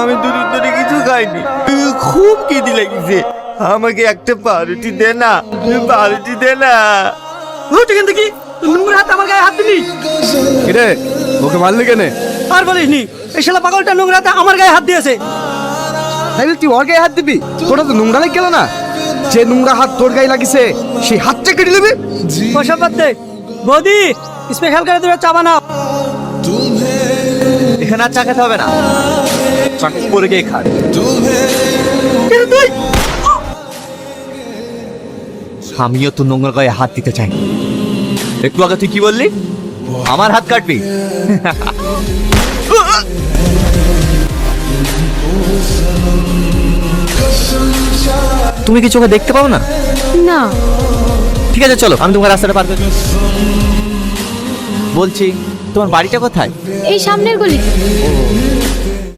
আমি দুদিন ধরে কিছু খাইনি। খুব খিদি লেগেছে আমাকে একটা পাউরুটি দে না পাউরুটি দে না। উঠ এখান থেকে নোংরা হাত আমার গায়ে হাত দিলি? কিরে ওকে মারলি কেনে? আর বলিসনি এই শালা পাগলটা নোংরা হাতে আমার গায়ে হাত দিয়েছে। তাইলে তুই ওর গায়ে হাত দিবি? তোরা তো নোংরা লেগে গেল না? যে নোংরা হাত তোর গায়ে লাগিছে সেই হাতটা কেটে দিবি ওসব বাদ দে। বৌদি স্পেশাল করে দেবে চা বানাও। এখানে আর চা খেতে হবে না। চাকু পরে গিয়ে খান আমিও তো নোংরা গায়ে হাত দিতে চাই। একটু আগে তুই কি বললি? আমার হাত কাটবি? তুমি কি চোখে দেখতে পাও না? না। ঠিক আছে চলো আমি তোমার রাস্তাটা পার করে। বলছি তোমার বাড়িটা কোথায়? এই সামনের গলি।